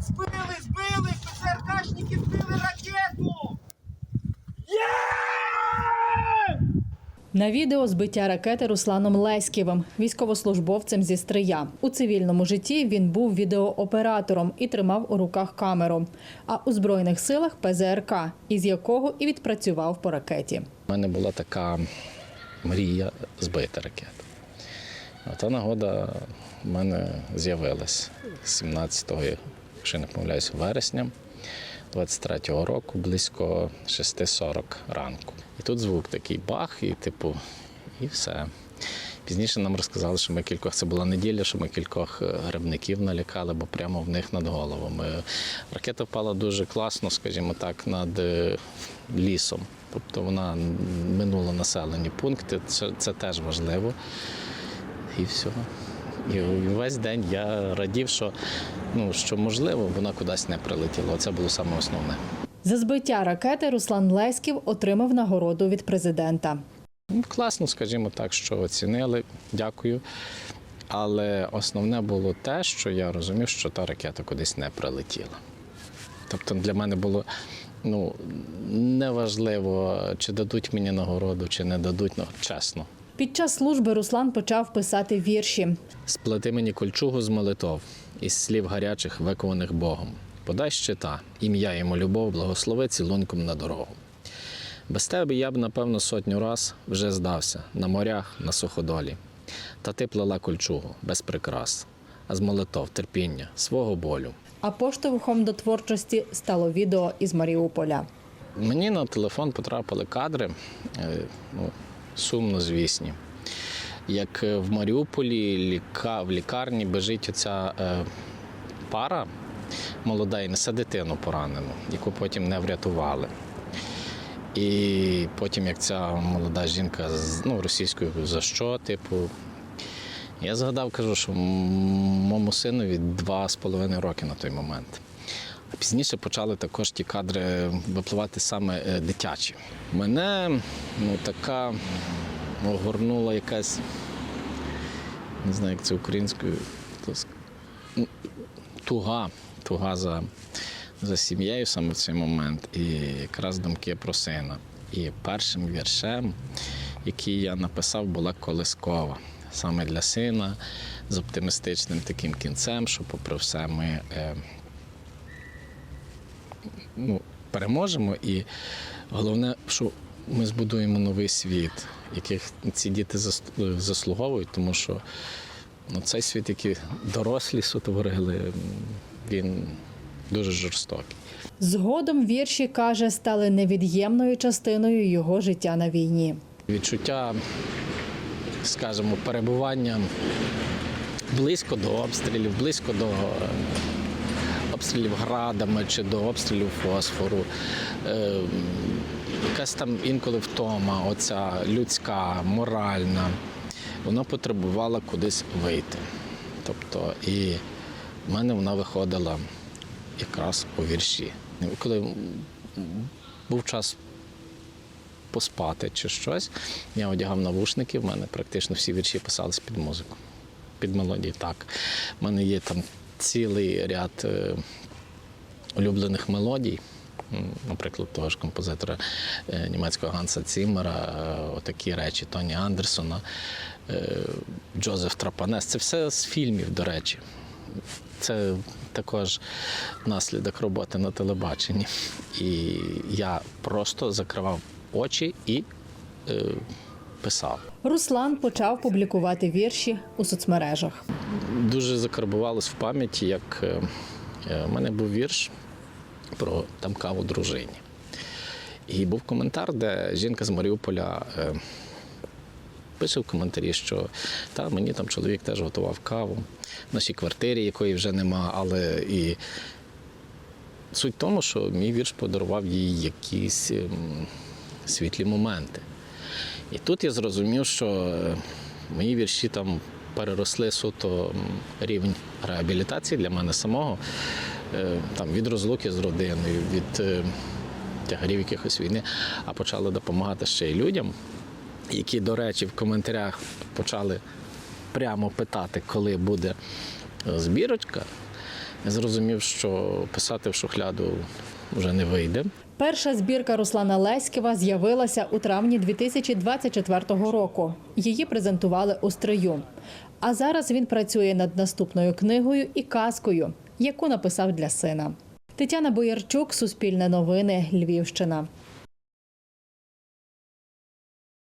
Збили, збили! ПЗРКшники збили ракету! На відео збиття ракети Русланом Леськівим, військовослужбовцем зі Стрия. У цивільному житті він був відеооператором і тримав у руках камеру. А у збройних силах ПЗРК, із якого і відпрацював по ракеті. У мене була така мрія збити ракету. А та нагода в мене з'явилась 17-го, якщо не помиляюсь, вересня 23-го року, близько 6.40 ранку. І тут звук такий бах, і типу, і все. Пізніше нам розказали, що ми кількох, це була неділя, що ми кількох е, грибників налякали, бо прямо в них над головами. Ракета впала дуже класно, скажімо так, над е, лісом. Тобто вона минула населені пункти, це, це теж важливо. І все. І весь день я радів, що, ну, що можливо, вона кудись не прилетіла. Це було саме основне. За збиття ракети Руслан Леськів отримав нагороду від президента. Ну, Класно, скажімо так, що оцінили, дякую. Але основне було те, що я розумів, що та ракета кудись не прилетіла. Тобто для мене було ну, неважливо, чи дадуть мені нагороду, чи не дадуть, ну, чесно. Під час служби Руслан почав писати вірші. Сплети мені кольчугу з молитов, із слів гарячих, викованих Богом. Подай щита, ім'я йому любов, благослови цілунком на дорогу. Без тебе я б, напевно, сотню раз вже здався на морях, на суходолі. Та ти плела кольчугу без прикрас, а з молитов, терпіння, свого болю. А поштовхом до творчості стало відео із Маріуполя. Мені на телефон потрапили кадри, е, ну, сумно звісні. Як е, в Маріуполі ліка, в лікарні бежить оця е, пара молода і несе дитину поранену, яку потім не врятували. І потім, як ця молода жінка з ну, російською за що, типу, я згадав, кажу, що моєму синові два з половиною роки на той момент. Пізніше почали також ті кадри випливати саме е, дитячі. Мене ну, така огорнула якась, не знаю, як це українською, ну, туга, туга за, за сім'єю саме в цей момент, і якраз думки про сина. І першим віршем, який я написав, була колискова. Саме для сина з оптимістичним таким кінцем, що, попри все, ми е, ну, переможемо. І головне, що ми збудуємо новий світ, яких ці діти заслуговують, тому що ну, цей світ, який дорослі сотворили, він дуже жорстокий. Згодом вірші каже, стали невід'ємною частиною його життя на війні. Відчуття, скажімо, перебування близько до обстрілів, близько до обстрілів градами чи до обстрілів фосфору. Е, Якась там інколи втома, оця людська, моральна, вона потребувала кудись вийти. Тобто, і в мене вона виходила якраз у вірші. Коли був час поспати чи щось. Я одягав навушники, в мене практично всі вірші писались під музику, під мелодії. Так. У мене є там цілий ряд е, улюблених мелодій. Наприклад, того ж композитора е, німецького Ганса Ціммера, е, отакі речі Тоні Андерсона, Джозеф Трапанес. Це все з фільмів, до речі. Це також наслідок роботи на телебаченні. І я просто закривав очі і писав. Руслан почав публікувати вірші у соцмережах. Дуже закарбувалось в пам'яті, як е, е, в мене був вірш про там каву дружині. І був коментар, де жінка з Маріуполя е, пише в коментарі, що та мені там чоловік теж готував каву в нашій квартирі, якої вже нема, але і суть в тому, що мій вірш подарував їй якісь ем, світлі моменти. І тут я зрозумів, що е, мої вірші там переросли суто рівень реабілітації для мене самого, е, там, від розлуки з родиною, від е, тягарів якихось війни, а почали допомагати ще й людям, які, до речі, в коментарях почали прямо питати, коли буде збірочка, я зрозумів, що писати в шухляду вже не вийде. Перша збірка Руслана Леськіва з'явилася у травні 2024 року. Її презентували у стрию. А зараз він працює над наступною книгою і казкою, яку написав для сина. Тетяна Боярчук, Суспільне новини, Львівщина.